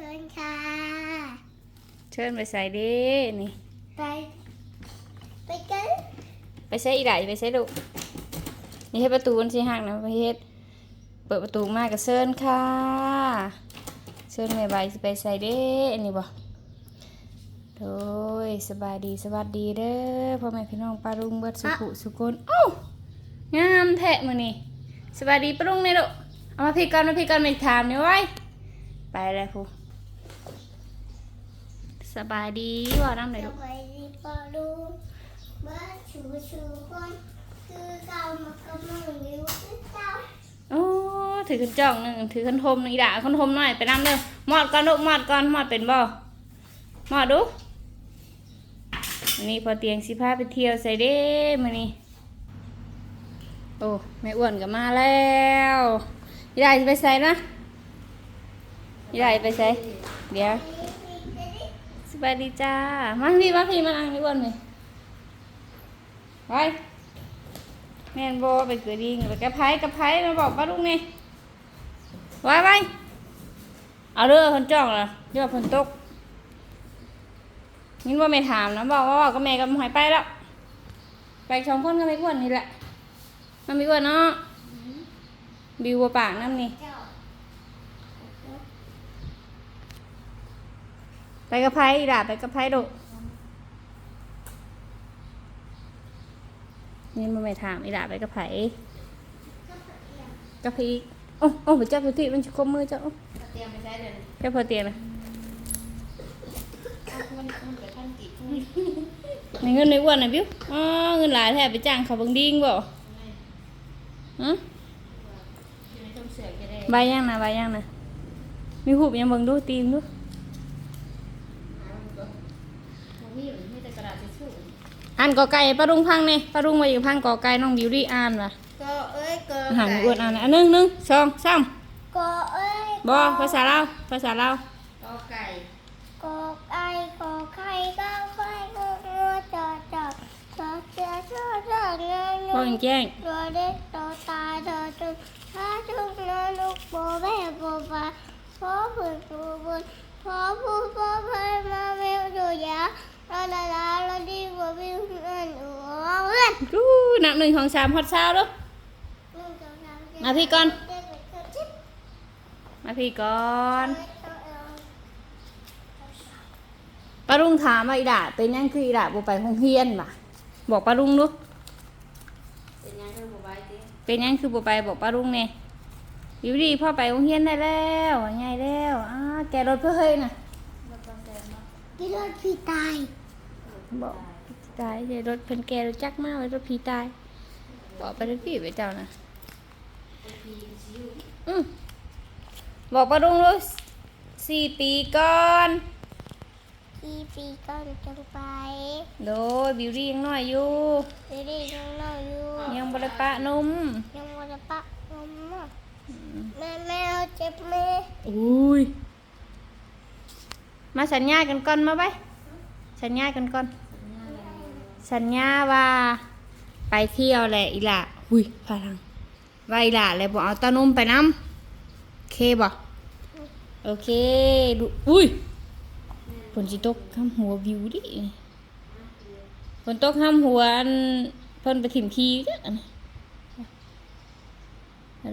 ชิญค่ะเชิญไปใส่เด้นี่ไปไปกันไปใส่อีหลายไปใส่ลูกนี่ให้ประตูมันสิหักนะไปเฮ็ดเปิดประตูมาก็เชิญค่ะเชิญแม่ใบสิไปใส่เด้อันนี้บ่โดยสบายดีสวัสดีเด้อพ่อแม่พี่น้องปารุงเบิดสุขุสุคนโอ้างามแท้มื้อนี้สบายดีปารุงนี่ลูกเอามาพี่ก่อนมาพี่ก่อนไม่ถามนี่ไว้ไปแล้วพู สบายดีว่าน้ำไหนสลูกวัสดีปอลูเบิร์ดชูชูคนคือเก่ามากำลังอยู่คือเก่าโอ้ถือขันจ่องหนึ่งถือขันทมหนึ่งอีด่าขันทมหน่อยไปน้ำเด้อหมอดก่อนลูกหมอดก่อนหมอดเป็นบ่หมอดดูวันนี้พอเตียงสิพาไปเที่ยวใส่เด้มานี่โอ้แม่อ้วนก็มาแล้วอีด่าจะไปใส่นะอีด่าจะไปใส่เดี๋ยวส บายดีจ้า มาพี่มาพี่มานั่งไม่อ้วนเลยไปแม่นโบไปเกิดดิงไปกระไพกระไพมาบอกป้าลุงนี่ไว้ไว้เอาเรือคนจ้องเหรอเรือคนตกนี่ว่าไม่ถามนะบอกว่าบอกกับแม่กับหอยไปแล้ว ไปสองคนก็ไม่อ้วนนี่แหละมันไม่อ้วนเนาะบิวบัวปากน้ำนี่ เจ้า ไปกระไพอีด่าไปกระไพดุนี่มันไม่ถามอีด่าไปกระไพกระไพอีกโอ้โอ้พระเจ้าพิธีมันจะคมมือเจ้าเตรียมไปใช้เดี๋ยวนี้แค่พอเตียงนะเอามันมันเกิดท่านติดในเงินในอ้วนนะบิวอ๋อเงินหลายแทบไปจ้างเขาเบังดิ้งบ่ฮะอยู่ในช่องเสือจะได้ใบย่างนะใบย่างนะมีหูบยังเบิ่งดูตีมดู มันมีอยู่มีแต่กระดาษทิชชู่ อ่านกอไก่ปลารุงพังเนี่ยปลารุงมาอยู่พังกอไก่น้องบิวดี้อ่านว่ะก็เอ้ยก็อาหารอ้วนอ่านนะอันหนึ่งหนึ่งสองสามก็เอ้ยบ่ภาษาลาวภาษาลาวก็ไก่ก็ไก่ก็ไข่ก็ไข่ก็งัวจอจอจอเสือจอจอเงยพ่อเงยังยแจ้งตัวเด็กตัวตายตัวจุกถ้าจุกนอนลูกโบแม่โบปาพ่อผืนปูบุญพ่อผู้พ่อเพยมาเมลดูยา ลาลาลาลาดีกว่าวิวเงินหัวเงินดูนับหนึ่งของสามฮอดเช้าดูมาพี่ก่อน มาพี่ก่อนปลารุงถามว่าอีด่าเป็นยังคืออีด่าบ่ไปโรงเรียนว่ะบอกปลารุงดูเป็นยังคือโมบายติเป็นยังคือบ่ไปบอกป้าลุงเนี่ยอยู่ดีพ่อไปโรงเรียนได้แล้วใหญ่แล้วอ้าแกรถเพื่อเฮ้ยน่ะมันต้องแซมเนาะพี่รถพี่ตาย บอกตายเดี๋ยวรถเพิ่นแกรถจักมากเลยรถผีตาย บอกไปรถผีไปเจ้านะเป็นพีซิวอืมบอกป้าลุงรู้สี่ปีก่อนพี่ปีก่อนจังไปโดยบิวตี้ยังน้อยอยู่เด็กยังน้อยอยู่ยังบริปะนุ่มยังไม่ได้ปะนมอะแม่แม่เอาเจ็บแม่อุ้ยมาสัญญากันก่อนมาไป สัญญากันก่อน สัญญาว่า ไปเที่ยวแหละอีหล่ะหุยพลังว่าอีหล่ะเลยบอกเอาตานุ่มไปน้ำโอเคบ่โอเคดูอุ้ยฝนจิตกข้ามหัววิวดิฝนตกข้ามหัวเพิ่นไปถิ่มขี้จ้ะอันนี้อ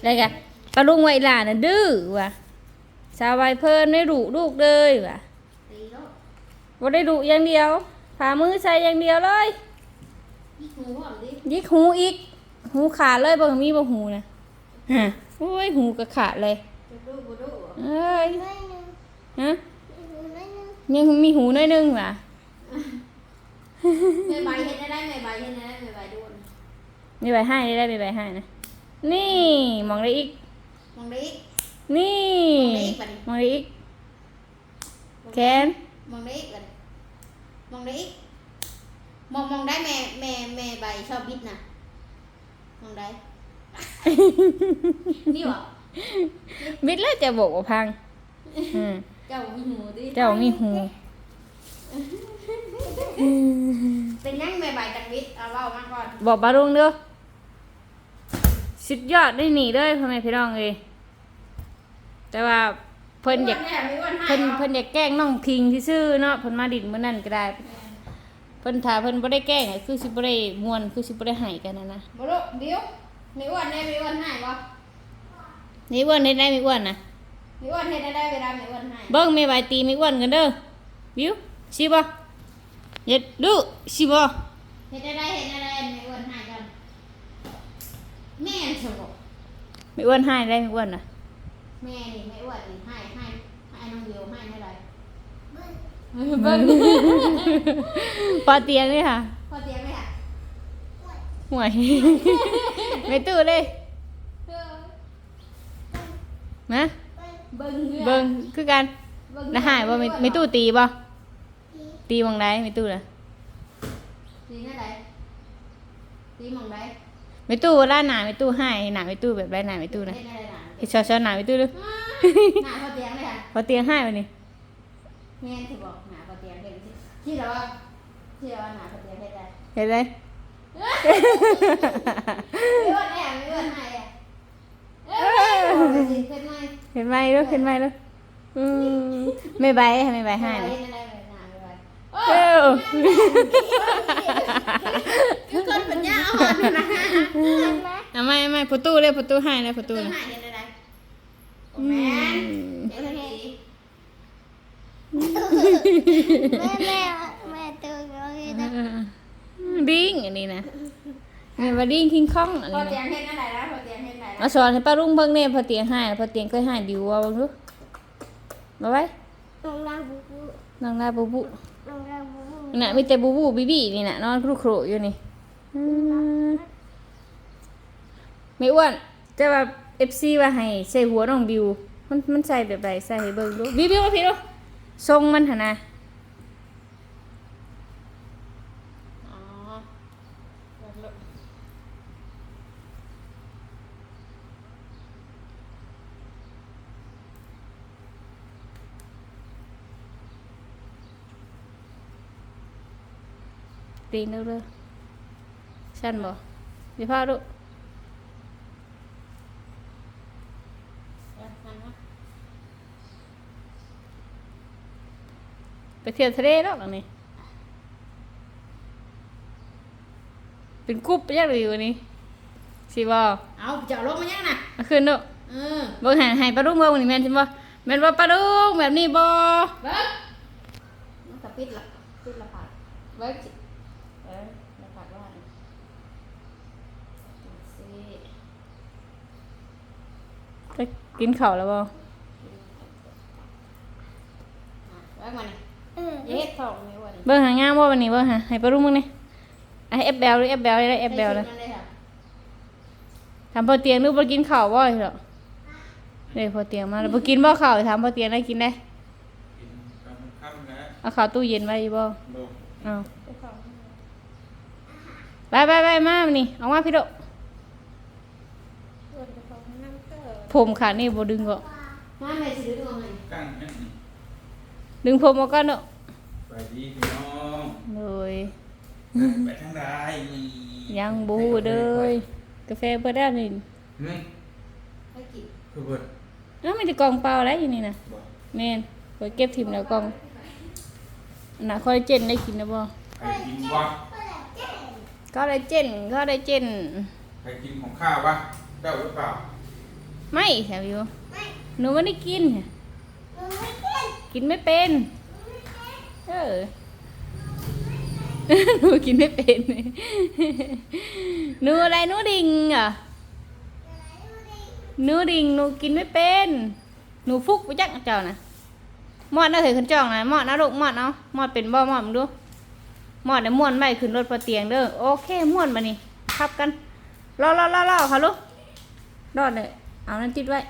ะไรกันปลาลุงไว้หล่ะน่ะดื้อว่ะสาวใบเพิ่นไม่ดุลูกเลยว่ะ บ่ได้ดุอย่างเดียวฝ่ามือใส่อย่างเดียวเลยนี่หูหอมดิยิกหูอีก หูขาดเลยบ่มีบ่หูนะฮะโอ้ยหูก็ขาดเลยจะดูบ่ดูเอ้ยไม่หนึ่งฮะไม่หนึ่งยังมีหูน้อยหนึงว่ะแม่ใบเห็นได้แม่ใบเห็นได้แม่ใบดูนมีใบให้ได้มีใบให้นะนี่มองได้อีกมองได้อีกนี่มองได้อีกบัดนี้มองได้อีกแขนมองได้อีกเลย มองได้อีกมองมองได้แม่แม่แม่ใบชอบบิดนะมองได้ นี่หรอบิดแล้วจะบอกว่าพังอืมเจ้ามีหูดิเจ้ามีหู เป็นยังแม่ใบจังวิทย์เอาเล่ามาก่อนบอกบารุงเด้อสุดยอดได้หนีเลยพ่อแม่พี่น้องเอ้ยแต่ว่า เพิ่นอยากแม่ไม่อ้วนให้เพิ่นหรอกเพิ่นอยากแกล้งน้องทิงที่ซื่อเนาะเพิ่นมาดินมื้อนั้นก็ได้ เพิ่นถ้าเพิ่นบ่ได้แกล้งอะคือสิบ่ได้ม่วนคือสิบ่ได้ให้กันนะนะบ่ลูกเดี๋ยวไม่อ้วนได้ไม่อ้วนให้บ่นี่อ้วนได้ได้ไม่อ้วนนะไม่อ้วนเฮ็ดได้ได้เวลาไม่อ้วนให้เบิ่งแม่บายตีไม่อ้วนกันเด้อบิวสิบ่เย็ดดูสิบ่เฮ็ดได้ได้เฮ็ดได้ได้ไม่อ้วนให้กันแม่นสิบอกไม่อ้วนให้ได้ไม่อ้วนน่ะ แม่นี่ไม่อ้วนนี่ให้ให้ให้น้องเดียวให้เท่าไหร่เบิ่งปอเตียงเลยค่ะพอเตรียมไหมค่ะห่วย ไม่ตู้เลยนะเบิ่งเหือเบิ่งคือกันเบิ่งนะหายบ่ไม่ไม่ตู้ตีบ่ตีวังใดไม่ตู้น่ะตีนั่นใดตีหมองใดไม่ตู้เวลาหนาไม่ตู้ให้หนาไม่ตู้แบบไรหนาไม่ตู้นะเฮ็ดได้ได้ หนาเฮ็ดชอๆหนาไม่ตู้ดูหนาพอเตรียมเลยค่ะพอเตียงให้วันนี้แม่นสิบอกหนาพอเตรียมเฮ็ดสิที่เราว่าที่เราว่าหนาพอเตรียมเฮ็ดได้เห็นไหมไม่อ้วนแน่ไม่อ้วนให้อะเอ้ยบอกสิเฮ็ดไหมเห็นไหมลูกเห็นไหมลูกอืมไม่ใบให้ไม่ใบให้เฮ็นะดได้ได้หนาไม่ไหวเอ้าคือคนปัญญาอ่อนนะเอาไม่ไม่ประตูเลยประตูให้นะประตูตู้นะ แม่นมเฮ็ดได้ดีแม่แม่แม่ตื่นแล้วนี่นะดิ้งอันนี้นะแม่ว่าดิ้งคิงคองอันพอนี้เตียนะงเฮ็ดนั่นได้แล้วพอเตียงเฮ็ดได้แล้วมาสอนให้ป้ารุ่งเบิ่งเนี่ยพอเตียงให้พอเตียงเคยให้ดิวว่าเบิ่งดูมาไว้น้องรักบูบูนางลาบูบูน้องรักบูบูน่ะมีแต่บูบูบีบีนี่น่ะนอนครุขรุอยู่นี่อืมไม่อ้วนแต่ว่า FC ว่าให้ใส่หัวน้องบิว มันมันใส่แบบใดใส่ให้เบิ่งดูบิวบิวมาพี่ดูทรงมันหั่นนะอ๋อตีนเด้อชันบ่สิพาด้วนั่นวะ ไปเที่ยวทะเลแล้วอันนี้ เป็นกรุ๊ปไปยังอยู่นี่สิบ่เอาจะเอาลงมายังน่ะเอาขึ้นเด้อเออเบิ่งให้ให้ปลาดุกเบิ่งนี่แม่นสิบ่แม่นบ่ปลาดุกแบบนี้บ่เบิ้งมันก็ปิดละปิดละผักเบิ้งสิเออละผักว่านี่สิจะกินข้าวแล้วบ่อะเบิ้งมานี่ เอออย่าเฮ็ดท้องนี่ว่านี่เบิ่งหางามบ่วันนี้เบิ่งหาให้ปลาดุกมึงนี่ไอ้ FBL หรือ FBL ได้ FBL เลยใส่ชุดนั้นเลยค่ะถามพอเตียงนึกบ่กินข้าวบ่เหรอเลยพอเตียงมาแล้วบ่กินบ่ข้าวถามพอเตียงได้กินได้กินกำค่ำนะเอาข้าวตู้เย็นไว้อยู่บ่โลกเอาไปไปไปมามานี่เอามาพี่โดะผมขาดนี่บ่ดึงก็มาแม่สิดูดวงให้กั้งนั่นนี่ดึงผมออกก่อนเนาะ ไปดีพี่น้องเลยไปทางใดนี่ยังบฮูเด้ยกาแฟเปิดได้นี่นี่ไปกินคือเบิดอ้าวไม่ได้กล่องเปล่าแล้วอยู่นี่นะบ่แม่นคอยเก็บถิ่มแล้วกล่องอันน่ะคอลลาเจนได้กินนะบ่ใครกินวะก็ได้เจนก็ได้เจนใครกินของข้าววะเจ้าหรือเปล่า ไม่แถวอยู่หนูไม่ได้กินหนูไม่กินกินไม่เป็น เออหนูกินไม่เป็นหนูอะไรหนูดิงเหรอะหนูดิงหนูกินไม่เป็นหนูฟุกไปจักเจ้านะมอดน่าเถอขึ้นจ้องนะมอดนะลูกมอดเอามอดเป็นบ่มอดมึงดูมอดเนี่ยม่วนไม่ขึ้นรถพอเตียงเด้อโอเคม่วนมานี่ขับกันรอรอรอรอค่ะลูกรอดเลยเอานั่นติดไว้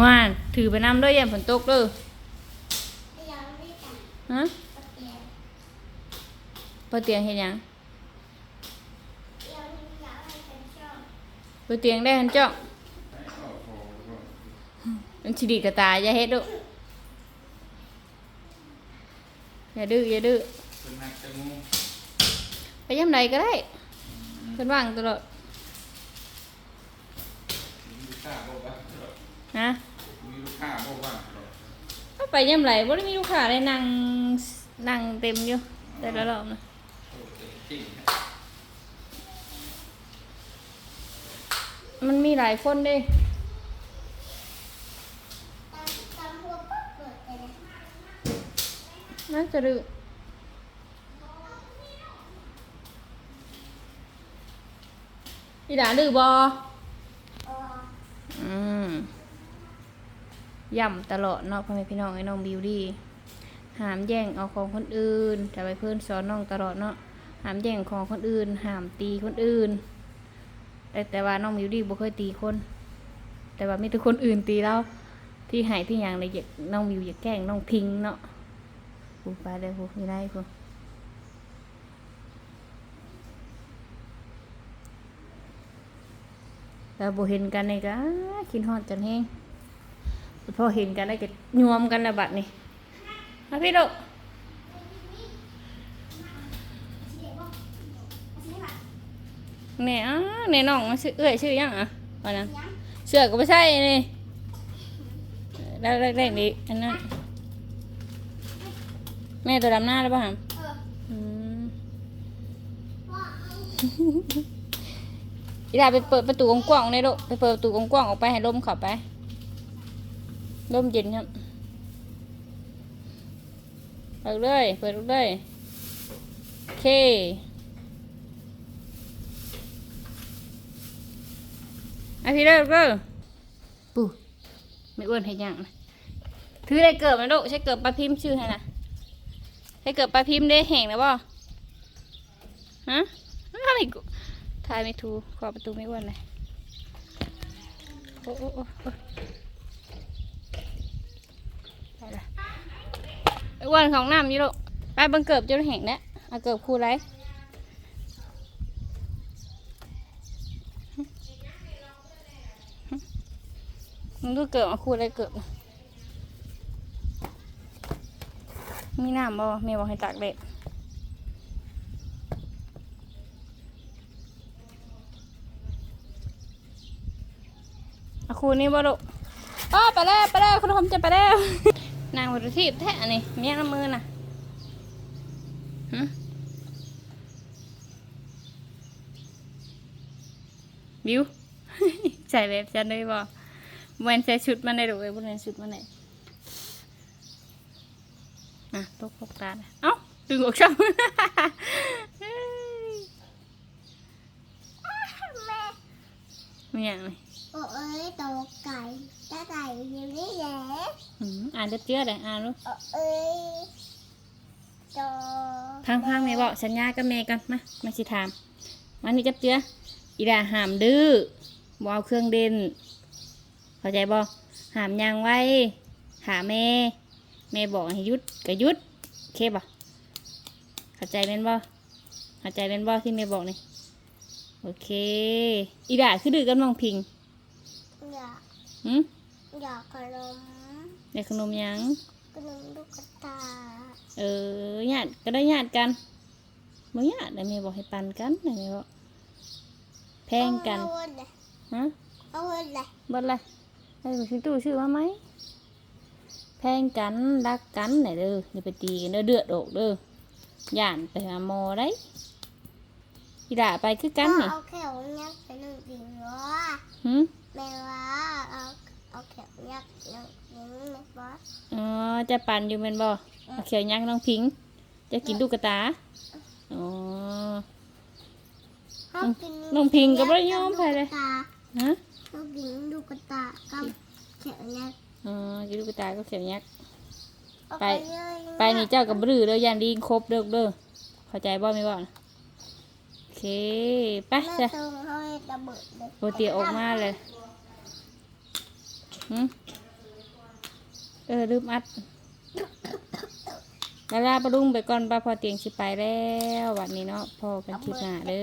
ว้านถือไปน้ำด้วยยันฝนตกเด้อยังไม่จับ ฮะเตียงพอเตียงเห็นยังยังอยากให้ฉันชอบพอเตียงได้หันจ้องโอ้โหมันชิดีกระตายอย่าเฮ็ดดุอย่าดื้ออย่าดื้อไปย่ำใดก็ได้เพิ่นว่างตลอดฮะมีลูกค้าบอกว่า ไปย่ำไหลบ่ได้มีลูกค้าได้นั่งนั่งเต็มอยู่แต่ละรอบนะโอ้จริงมันมีหลายคนเด้ตามตามหัวปั๊บเปิดเลยนะน่าจะดื้ออีด่าดื้อบออ๋ออืม ย่ำตลอดเนาะพ่อแม่พี่น้องไอ้น้องบิวดี้หามแย่งเอาของคนอื่นแต่ไปเพื่อนสอนน้องตลอดเนาะหามแย่งของคนอื่น หามตีคนอื่น แต่แต่ว่าน้องบิวดี้บ่เคยตีคน แต่ว่ามีแต่คนอื่นตีเราที่หายที่หยังเลยอยากน้องบิวอยากแกล้งน้องพิงเนาะกูไปเลยกูไม่ได้กูแล้วบ่เห็นกันเลยก็อ้าคิดฮอดจันแฮง พอเห็นกันได้ก็ยวมกันและบัดนี่มาพี่ลูกแน่อ้าแน่น้องชื่อเอ้ยชื่อยังอะว่านั้นเสือก็ไม่ใช่นี่แล้วแรกๆนี่อันนั้นแม่ตัวดำหน้าแล้วป่ะฮะเอออืมว่าอีดาไปเปิดประตูกว้างๆเลยลูกไปเปิดประตูกว้างๆออกไปให้ลมเข้าไป ลมเย็นครับเปิดเลย เปิดเลยโอเคเอาพี่เด้อเด้อปูไม่อ้วนให้ยังนะถือได้เกิดไหมลูกใช้เกิดปลาพิมพ์ชื่อให้นะใช้เกิดปลาพิมพ์ได้แห่งนะบ่ฮะอะไรกูทายไม่ถูกขอประตูไม่อ้วนเลยโอ้โอ้โอ้โอ้ไป ละอ้วนของน้ำอยู่ลูกไปบังเกิบจนแห้งแล้วเอาเกิบคูไรมึงดูเกิบเอาคูไรเกิบมีน้ำบ่เมียบอกให้ตากแดดอะครูนี่บ่ลูกอ้อไปแล้วไปแล้วคุณผมจะไปแล้ว นางวัตถีบแท้อันนี่เมียน้ำมือน่ะหึบิวใส่แบบฉันได้บ่แวนใส่ชุดมันได้หรือไอ้บุญใส่ชุดมันได้อะตกพกตาเลยเอ้าดึงออกช่องเฮ้ยแม่มีอย่างไรโอ้ เอ้ยตัวไก่ตาไก่อยู่นี่แหละอืมอ่านเดือดเจือเลยอ่านลูกโอ้เอ้ยตัวพังพังแม่บอกสัญญากับแม่กันมามาสิถามมานี่จับเจืออีดาห้ามดื้อบ่เอาเครื่องเด่นเข้าใจบ่ห้ามยางไว้หาแม่แม่บอกให้หยุดก็หยุดโอเคบ่เข้าใจเป็นบ่เข้าใจเป็นบ่ที่แม่บอกนี่โอเค อีดาคือดื้อกับน้องพิงอยาก หืมอยากขนมในขนมหยังขนมลูกตา เออญาติก็ได้ญาติกันบ่ญาติแต่แม่บอกให้ปันกันแต่แม่บอกแพงกันเอาเงินเลยฮะเอาเงินเลยเบดเลยให้ไปซื้อตู้ซื้อมาไหมแพงกันรักกันไหนเด้ออย่าไปตีกันเด้อเดือดโดกเด้อย่านไปหาหมอได้อีด่าไปคือกันนี่เอาแขวยักษ์ไปหนึ่งดิงวะหืมแม่ว่าเอาเอาแข วยักษ์หนึ่งดิงแม่ว่าอ๋อจะปั่นอยู่เป็นบ่เอาเขียวยักษ์น้องพิง จะกินลูกกระตาอ๋อ เขากินน้องพิงก็บ่ได้ยอมไปเลยตาฮะเขากินลูกตากับแขวยักษ์อ๋อกินลูกกระตาก็เขียวยักษ์เอาไปเลยไปนี่เจ้ากับบรือเด้อยานดีครบเด้อเด้อเข้าใจบ่ไม่บ่นะโอเคไปแม่จ้ะส่งให้ระเบิดเลยโปรตีออกมาเลยหืม เออลืมอัดลาลาปลาดุงไปก่อนป้าพอเตียงสิไปแล้ววันนี้เนาะพอกันคลิปหน้าเด้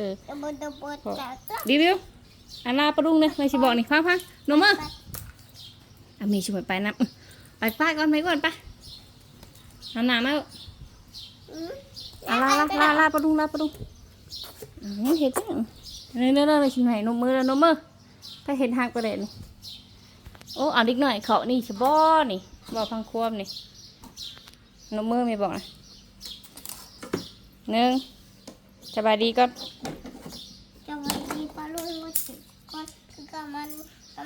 อระเบิดระเบิดแต่ก็รีวิวอันลาปลาดุงเลยไม่สิบอกนี่พังพังๆนมเอออะมีช่วยไปนะไปป้าก่อนไปก่อนไปเอาหนามาอืมอะลาลาลาลาปลาดุงลาปลาดุงอือเห็ดจังเนื้อเนื้อเลยชิมให้นมมือแล้วนมมือไปเห็นทางประเด็นนี่ โอ้เอาเด็กหน่อยเขานี่ชบ่นี่บ่พังควมนี่นมมือไม่บอกนะหนึ่งสบายดีก็จะวันดีปลาลุงก็สิก็คือก็มัน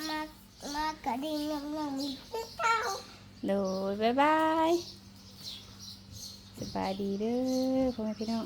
มามากระดิ่งหนึ่งหนึ่งมีเต้าโดยบายบายสบายดีเด้อพ่อแม่พี่น้อง